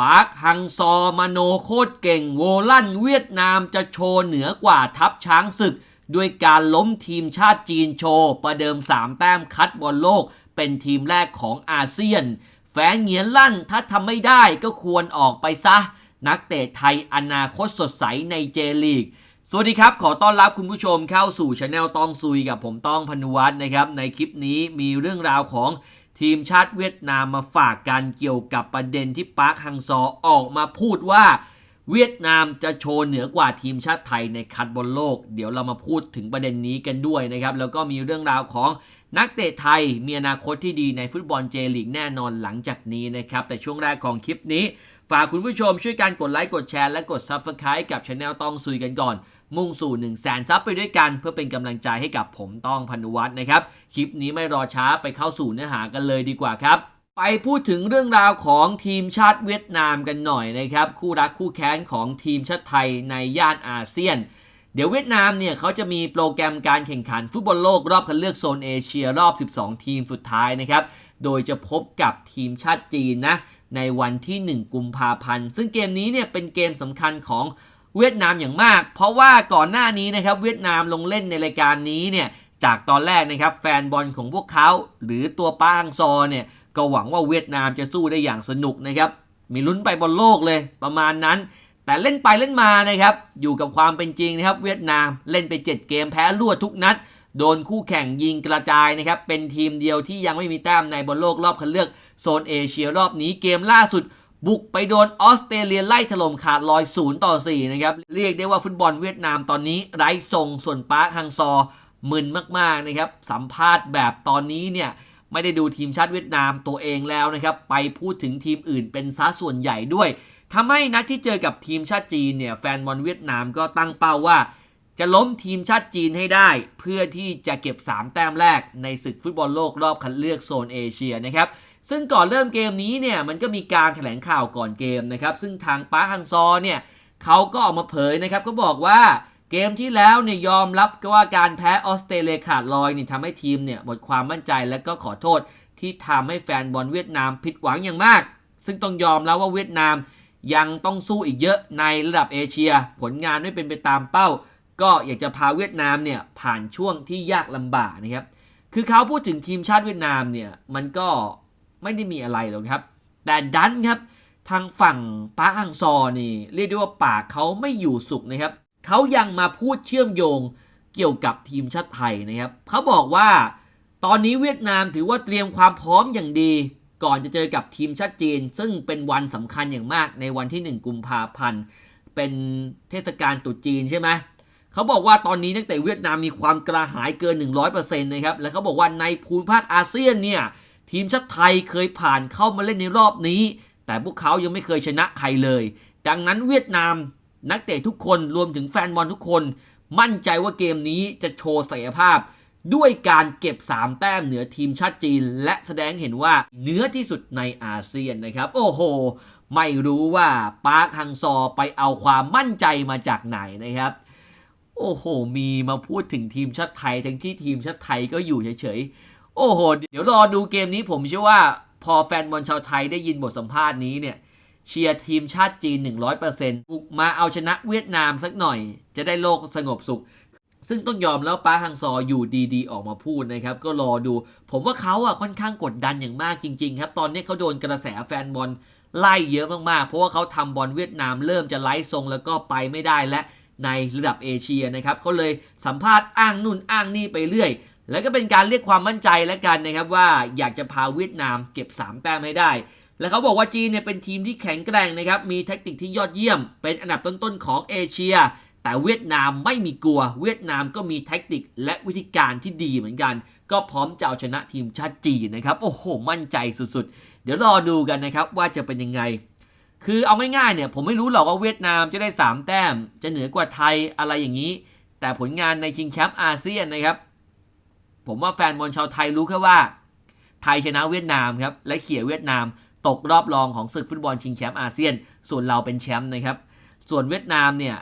ปาร์คฮังซอมาโนโคตรเก่งโวลั่นเวียดนามจะโชว์เหนือกว่าทัพช้างศึก ด้วยการล้มทีมชาติจีนโชว์ ประเดิม 3 แต้มคัดบอลโลก เป็นทีมแรกของอาเซียน แฟนเหงียนลั่นถ้าทำไม่ได้ก็ควรออกไปซะ นักเตะไทยอนาคตสดใสในเจลีกสวัสดีครับ ขอต้อนรับคุณผู้ชมเข้าสู่ช anel ต้องซุยกับผมต้องพนุวัฒน์นะครับ ในคลิปนี้มีเรื่องราวของ ทีมชาติเวียดนามมาฝากกันเกี่ยวกับประเด็นที่ปาร์คฮังซอออกมาพูดว่า เวียดนามจะโชว์เหนือกว่าทีมชาติไทยในคัดบอลโลก เดี๋ยวเรามาพูดถึงประเด็นนี้กันด้วยนะครับแล้วก็มีเรื่องราวของนักเตะไทยมีอนาคตที่ดีในฟุตบอลเจลีกแน่นอนหลังจากนี้นะครับแต่ช่วงแรกของคลิปนี้ ฝากคุณผู้ชมช่วยการกดไลค์กดแชร์และกด Subscribe กับช anel ต้องซุยกันก่อน มุ่งสู่1 0 0 0 0แสนซับไปด้วยกัน เพื่อเป็นกำลังใจให้กับผมต้องพันุวัฒน์นะครับ คลิปนี้ไม่รอช้าไปเข้าสู่เนื้อหากันเลยดีกว่าครับไปพูดถึงเรื่องราวของทีมชาติเวียดนามกันหน่อยนะครับ คู่รักคู่แค้นของทีมชาติไทยในย่านอาเซียน เดี๋ยวเวียดนามเนี่ยเขาจะมีโปรแกรมการแข่งขันฟุตบอลโลกรอบคัดเลือกโซนเอเชียรอบ 12 ทีมสุดท้ายนะครับ โดยจะพบกับทีมชาติจีนนะ ในวันที่ 1 กุมภาพันธ์ ซึ่งเกมนี้เนี่ยเป็นเกมสำคัญของเวียดนามอย่างมาก เพราะว่าก่อนหน้านี้นะครับเวียดนามลงเล่นในรายการนี้เนี่ยจากตอนแรกนะครับแฟนบอลของพวกเขาหรือตัวป้าฮังซอเนี่ยก็หวังว่าเวียดนามจะสู้ได้อย่างสนุกนะครับมีลุ้นไปบอลโลกเลยประมาณนั้น แต่เล่นไปเล่นมานะครับอยู่กับความเป็นจริงนะครับเวียดนามเล่นไป 7 เกมแพ้รวดทุกนัด โดนคู่แข่งยิงกระจายนะครับ เป็นทีมเดียวที่ยังไม่มีแต้มในบอลโลกรอบคัดเลือกโซนเอเชียรอบนี้เกมล่าสุด บุกไปโดนออสเตรเลียไล่ถล่มขาดลอย0ต่อ4นะครับ เรียกได้ว่าฟุตบอลเวียดนามตอนนี้ไร้ทรงส่วนปาร์คฮังซอมึนมากๆนะครับ สัมภาษณ์แบบตอนนี้เนี่ยไม่ได้ดูทีมชาติเวียดนามตัวเองแล้วนะครับ ไปพูดถึงทีมอื่นเป็นซะส่วนใหญ่ด้วยทำให้นัดที่เจอกับทีมชาติจีนเนี่ยแฟนบอลเวียดนามก็ตั้งเป้าว่า จะล้มทีมชาติจีนให้ได้ เพื่อที่จะเก็บ 3 แต้มแรกในศึกฟุตบอลโลกรอบคัดเลือกโซนเอเชียนะครับซึ่งก่อนเริ่มเกมนี้เนี่ยมันก็มีการแถลงข่าวก่อนเกมนะครับซึ่งทางป้าฮังซอเนี่ยเขาก็ออกมาเผยนะครับก็บอกว่าเกมที่แล้วเนี่ยยอมรับว่าการแพ้ออสเตรเลียขาดลอยนี่ทำให้ทีมเนี่ยหมดความมั่นใจและก็ขอโทษที่ทำให้แฟนบอลเวียดนามผิดหวังอย่างมาก ซึ่งต้องยอมแล้วว่าเวียดนามยังต้องสู้อีกเยอะในระดับเอเชีย ผลงานไม่เป็นไปตามเป้า ก็อยากจะพาเวียดนามเนี่ยผ่านช่วงที่ยากลำบากนะครับ คือเขาพูดถึงทีมชาติเวียดนามเนี่ยมันก็ไม่ได้มีอะไรหรอกครับ แต่ดันครับทางฝั่งปาร์คฮังซอนี่เรียกได้ว่าปากเขาไม่อยู่สุขนะครับเขายังมาพูดเชื่อมโยงเกี่ยวกับทีมชาติไทยนะครับเขาบอกว่าตอนนี้เวียดนามถือว่าเตรียมความพร้อมอย่างดี ก่อนจะเจอกับทีมชาติจีน ซึ่งเป็นวันสำคัญอย่างมากในวันที่ 1 กุมภาพันธ์ เป็นเทศกาลตรุษจีนใช่ไหม เขาบอกว่าตอนนี้นักเตะเวียดนามมีความกระหายเกิน 100%นะครับ และเขาบอกว่าในภูมิภาคอาเซียนเนี่ย ทีมชาติไทยเคยผ่านเข้ามาเล่นในรอบนี้ แต่พวกเขายังไม่เคยชนะใครเลย ดังนั้นเวียดนามนักเตะทุกคนรวมถึงแฟนบอลทุกคน มั่นใจว่าเกมนี้จะโชว์ศักยภาพ ด้วยการเก็บ 3 แต้มเหนือทีมชาติจีน และแสดงเห็นว่าเหนือที่สุดในอาเซียนนะครับ โอ้โหไม่รู้ว่าปาร์คฮังซอไปเอาความมั่นใจมาจากไหนนะครับ โอ้โห มีมาพูดถึงทีมชาติไทย ทั้งที่ทีมชาติไทยก็อยู่เฉยๆ โอ้โห เดี๋ยวรอดูเกมนี้ผมเชื่อว่า พอแฟนบอลชาวไทยได้ยินบทสัมภาษณ์นี้เนี่ย เชียร์ทีมชาติจีน 100%บุกมาเอาชนะเวียดนามสักหน่อย จะได้โลกสงบสุข ซึ่งต้องยอมแล้วป้าฮังซออยู่ดีๆ ออกมาพูดนะครับ ก็รอดู ผมว่าเขาอะค่อนข้างกดดันอย่างมากจริง ๆ ครับ ตอนนี้เขาโดนกระแสแฟนบอลไล่เยอะมากๆ เพราะว่าเขาทำบอลเวียดนามเริ่มจะไล่ทรงแล้วก็ไปไม่ได้และ ในระดับเอเชียนะครับเขาเลยสัมภาษณ์อ้างนู่นอ้างนี่ไปเรื่อย แล้วก็เป็นการเรียกความมั่นใจแล้วกันนะครับว่าอยากจะพาเวียดนามเก็บ 3 แต้มให้ได้ และเขาบอกว่าจีนเนี่ยเป็นทีมที่แข็งแกร่งนะครับมีแท็กติกที่ยอดเยี่ยม เป็นอันดับต้นๆของเอเชีย แต่เวียดนามไม่มีกลัว เวียดนามก็มีแท็กติกและวิธีการที่ดีเหมือนกัน ก็พร้อมจะเอาชนะทีมชาติจีนนะครับโอ้โหมั่นใจสุดๆ เดี๋ยวรอดูกันนะครับว่าจะเป็นยังไง คือเอาง่ายๆเนี่ยผมไม่รู้หรอกว่าเวียดนามจะได้ 3 แต้ม จะเหนือกว่าไทยอะไรอย่างนี้ แต่ผลงานในชิงแชมป์อาเซียนนะครับ ผมว่าแฟนบอลชาวไทยรู้แค่ว่า ไทยชนะเวียดนามครับและเขี่ยเวียดนามตกรอบรองของศึกฟุตบอลชิงแชมป์อาเซียน ส่วนเราเป็นแชมป์นะครับ ส่วนเวียดนามเนี่ย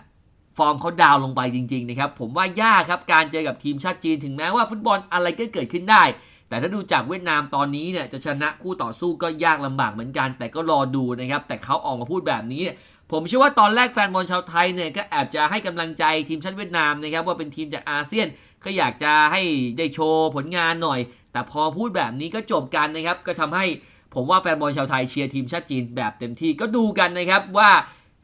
ฟอร์มเขาดาวน์ลงไปจริงๆนะครับผมว่ายากครับการเจอกับทีมชาติจีนถึงแม้ว่าฟุตบอลอะไรก็เกิดขึ้นได้ แต่ถ้าดูจากเวียดนามตอนนี้เนี่ยจะชนะคู่ต่อสู้ก็ยากลำบากเหมือนกัน แต่ก็รอดูนะครับ แต่เขาออกมาพูดแบบนี้ ผมเชื่อว่าตอนแรกแฟนบอลชาวไทยเนี่ยก็แอบจะให้กำลังใจทีมชาติเวียดนามนะครับว่าเป็นทีมจากอาเซียนก็อยากจะให้ได้โชว์ผลงานหน่อย แต่พอพูดแบบนี้ก็จบกันนะครับ ก็ทำให้ผมว่าแฟนบอลชาวไทยเชียร์ทีมชาติจีนแบบเต็มที่ก็ดูกันนะครับว่า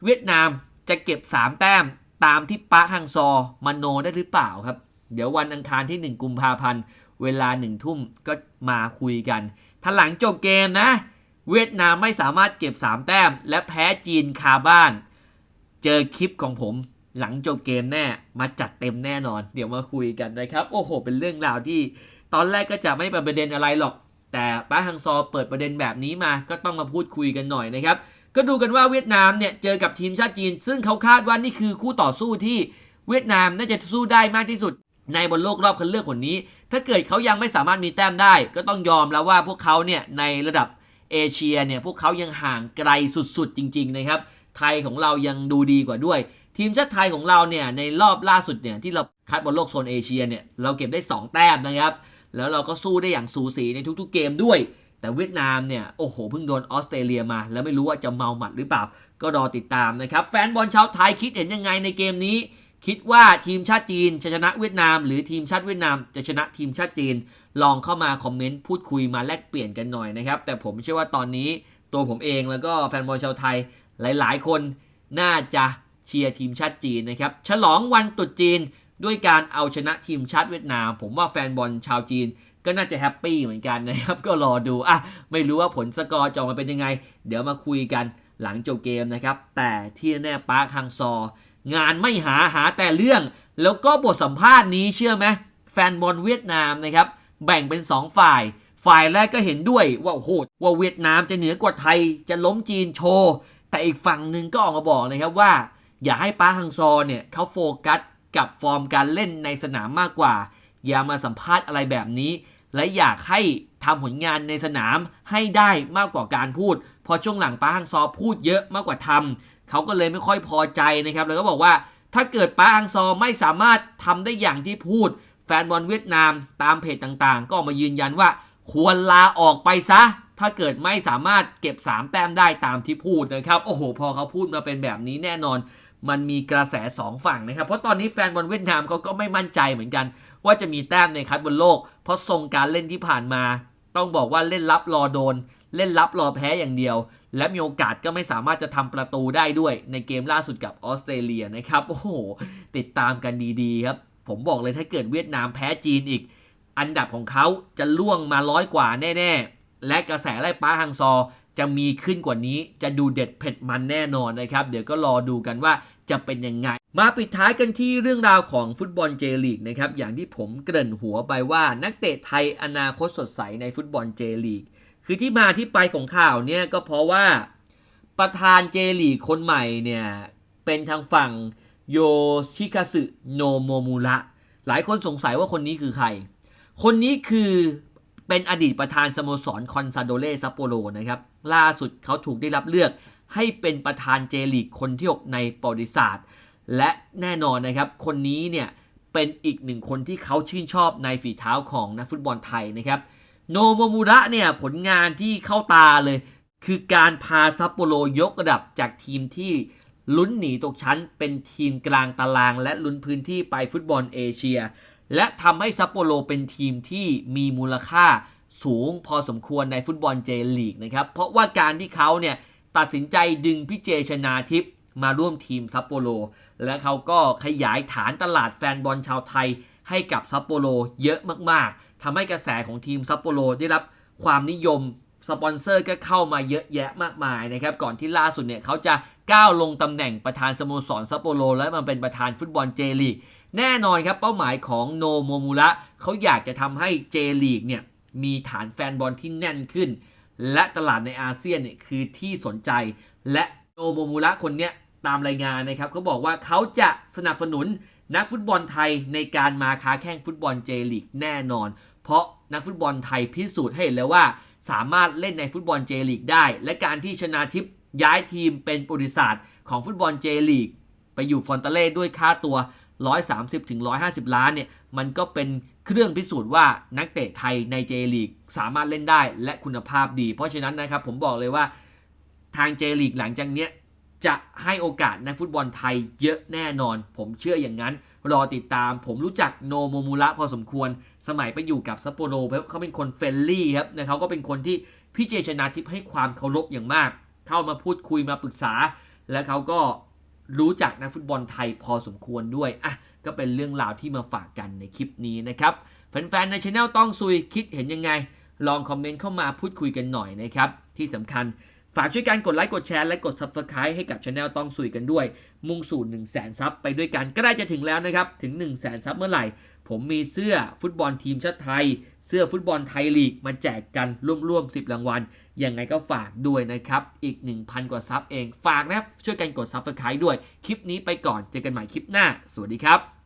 เวียดนามจะเก็บ 3 แต้มตามที่ปาร์คฮังซอมโนได้หรือเปล่าครับ เดี๋ยววันอังคารที่ 1 กุมภาพันธ์ เวลาหนึ่งทุ่มก็มาคุยกันถ้าหลังจบเกมนะ เวียดนามไม่สามารถเก็บ 3 แต้ม และแพ้จีนคาบ้าน เจอคลิปของผมหลังจบเกมแน่ มาจัดเต็มแน่นอน เดี๋ยวมาคุยกันนะครับ โอ้โห เป็นเรื่องราวที่ ตอนแรกก็จะไม่เป็นประเด็นอะไรหรอก แต่ป้าฮังซอเปิดประเด็นแบบนี้มา ก็ต้องมาพูดคุยกันหน่อยนะครับ ก็ดูกันว่าเวียดนามเนี่ยเจอกับทีมชาติจีน ซึ่งเขาคาดว่านี่คือคู่ต่อสู้ที่เวียดนามน่าจะสู้ได้มากที่สุด ในบนโลกรอบคัดเลือกคนนี้ ถ้าเกิดเขายังไม่สามารถมีแต้มได้ ก็ต้องยอมแล้วว่าพวกเขาเนี่ยในระดับเอเชียเนี่ยพวกเขายังห่างไกลสุดๆ จริง ๆ นะครับ ไทยของเรายังดูดีกว่าด้วย ทีมชาติไทยของเราเนี่ยในรอบล่าสุดเนี่ยที่เราคัดบอลโลกโซนเอเชียเนี่ยเราเก็บได้ 2 แต้มนะครับ แล้วเราก็สู้ได้อย่างสูสีในทุกๆ เกมด้วย แต่เวียดนามเนี่ยโอ้โหเพิ่งโดนออสเตรเลียมา แล้วไม่รู้ว่าจะเมาหมัดหรือเปล่า ก็รอติดตามนะครับแฟนบอลชาวไทยคิดเห็นยังไงในเกมนี้ คิดว่าทีมชาติจีนจะชนะเวียดนาม หรือทีมชาติเวียดนาม จะชนะทีมชาติจีน ลองเข้ามาคอมเมนต์พูดคุยมาแลกเปลี่ยนกันหน่อยนะครับ แต่ผมเชื่อว่าตอนนี้ตัวผมเองแล้วก็แฟนบอลชาวไทยหลาย ๆ คนน่าจะเชียร์ทีมชาติจีนนะครับ ฉลองวันตรุษจีนด้วยการเอาชนะทีมชาติเวียดนาม ผมว่าแฟนบอลชาวจีนก็น่าจะแฮปปี้เหมือนกันนะครับ ก็รอดูอะไม่รู้ว่าผลสกอร์จะออกมาเป็นยังไง เดี๋ยวมาคุยกันหลังจบเกมนะครับ แต่ที่แน่ปาร์คฮังซอ งานไม่หาหาแต่เรื่อง แล้วก็บทสัมภาษณ์นี้เชื่อไหมแฟนบอลเวียดนามนะครับแบ่งเป็น 2 ฝ่าย ฝ่ายแรกก็เห็นด้วยว่าโอ้โหว่าเวียดนามจะเหนือกว่าไทยจะล้มจีนโชว์ แต่อีกฝั่งหนึ่งก็ออกมาบอกนะครับว่า อย่าให้ป้าฮังซอเนี่ยเขาโฟกัสกับฟอร์มการเล่นในสนามมากกว่า อย่ามาสัมภาษณ์อะไรแบบนี้ และอยากให้ทำผลงานในสนามให้ได้มากกว่าการพูด พอช่วงหลังป้าฮังซอพูดเยอะมากกว่าทำ เขาก็เลยไม่ค่อยพอใจนะครับ แล้วก็บอกว่าถ้าเกิดป้าฮังซอไม่สามารถทำได้อย่างที่พูด แฟนบอลเวียดนามตามเพจต่างๆ ก็ออกมายืนยันว่าควรลาออกไปซะ ถ้าเกิดไม่สามารถเก็บ 3 แต้มได้ตามที่พูดนะครับ โอ้โห พอเขาพูดมาเป็นแบบนี้แน่นอน มันมีกระแส 2 ฝั่งนะครับ เพราะตอนนี้แฟนบอลเวียดนามเขาก็ไม่มั่นใจเหมือนกัน ว่าจะมีแต้มในคัดบอลโลก เพราะทรงการเล่นที่ผ่านมา ต้องบอกว่าเล่นรับรอโดน เล่นรับรอแพ้อย่างเดียวและมีโอกาสก็ไม่สามารถจะทำประตูได้ด้วยในเกมล่าสุดกับออสเตรเลียนะครับ โอ้โห ติดตามกันดีๆครับ ผมบอกเลยถ้าเกิดเวียดนามแพ้จีนอีก อันดับของเขาจะล่วงมาร้อยกว่าแน่ๆ และกระแสไล่ป้าฮังซอจะมีขึ้นกว่านี้จะดูเด็ดเผ็ดมันแน่นอนนะครับ เดี๋ยวก็รอดูกันว่าจะเป็นยังไง มาปิดท้ายกันที่เรื่องราวของฟุตบอลเจลีกนะครับ อย่างที่ผมเกริ่นหัวไปว่านักเตะไทยอนาคตสดใสในฟุตบอลเจลีก คือที่มาที่ไปของข่าวเนี่ยก็เพราะว่าประธานเจลีคนใหม่เนี่ย เป็นทางฝั่งโยชิคาสึโนโมมุระหลายคนสงสัยว่าคนนี้คือใคร คนนี้คือเป็นอดีตประธานสโมสรคอนซาโดเลซัปโปโรนะครับ ล่าสุดเขาถูกได้รับเลือกให้เป็นประธานเจลีกคนที่6ในประวัติศาสตร์ และแน่นอนนะครับ คนนี้เนี่ยเป็นอีกหนึ่งคนที่เขาชื่นชอบในฝีเท้าของนักฟุตบอลไทยนะครับ โนโมมุระเนี่ยผลงานที่เข้าตาเลย คือการพาซัปโปโรยกระดับจากทีมที่ลุ้นหนีตกชั้น เป็นทีมกลางตาราง และลุ้นพื้นที่ไปฟุตบอลเอเชีย และทำให้ซัปโปโรเป็นทีมที่มีมูลค่าสูงพอสมควรในฟุตบอลเจลีกนะครับ เพราะว่าการที่เขาเนี่ยตัดสินใจดึงพี่เจชนาทิพย์มาร่วมทีมซัปโปโรและเขาก็ขยายฐานตลาดแฟนบอลชาวไทยให้กับซัปโปโรเยอะมากๆ ทำให้กระแสของทีมซัปโปโรได้รับความนิยมสปอนเซอร์ก็เข้ามาเยอะแยะมากมายนะครับ ก่อนที่ล่าสุดเนี่ยเขาจะก้าวลงตำแหน่งประธานสโมสรซัปโปโรและมาเป็นประธานฟุตบอลเจลีกแน่นอนครับเป้าหมายของโนโมมุระเขาอยากจะทำให้เจลีกเนี่ยมีฐานแฟนบอลที่แน่นขึ้น และตลาดในอาเซียนเนี่ยคือที่สนใจ และโนโมมุระคนเนี้ยตามรายงานนะครับเขาบอกว่าเขาจะสนับสนุนนักฟุตบอลไทยในการมาค้าแข่งฟุตบอลเจลีกแน่นอน เพราะนักฟุตบอลไทยพิสูจน์ให้เห็นแล้วว่า สามารถเล่นในฟุตบอลเจลีกได้ และการที่ชนาทิพย์ย้ายทีมเป็นบริษัทของฟุตบอลเจลีก ไปอยู่ฟอนตาเล่ด้วยค่าตัว 130-150 ล้านเนี่ยมันก็เป็นเครื่องพิสูจน์ว่านักเตะไทยในเจลีกสามารถเล่นได้และคุณภาพดี เพราะฉะนั้นนะครับผมบอกเลยว่าทางเจลีกหลังจากเนี้ยจะให้โอกาสนักฟุตบอลไทยเยอะแน่นอน ผมเชื่ออย่างนั้น รอติดตาม ผมรู้จักโนโมมูระพอสมควร สมัยไปอยู่กับซัปโปโรเขาเป็นคนเฟรนลี่ครับนะเขาก็เป็นคนที่พี่เจชนาทิพย์ให้ความเคารพอย่างมาก เข้ามาพูดคุยมาปรึกษา และเขาก็รู้จักนักฟุตบอลไทยพอสมควรด้วยอะก็เป็นเรื่องราวที่มาฝากกันในคลิปนี้นะครับแฟนๆในช anel ต้องซุยคิดเห็นยังไง ลองคอมเมนต์เข้ามาพูดคุยกันหน่อยนะครับที่สำคัญ ฝากช่วยกันกดไลค์กดแชร์และกด Subscribe ให้กับช anel ต้องซุยกันด้วย มุ่งสู่ 1 0 0 0 0แสนซับไปด้วยกันก็ได้จะถึงแล้วนะครับถึง 1 0 0 0 0แสนซับเมื่อไหร่ ผมมีเสื้อฟุตบอลทีมชาติไทย เสื้อฟุตบอลไทยลีกมาแจกกันร่วมๆ10 รางวัลยังไงก็ฝากด้วยนะครับ อีก 1,000 กว่าซับเองฝากนะช่วยกันกด Subscribe ด้วยคลิปนี้ไปก่อนเจอกันใหม่คลิปหน้า สวัสดีครับ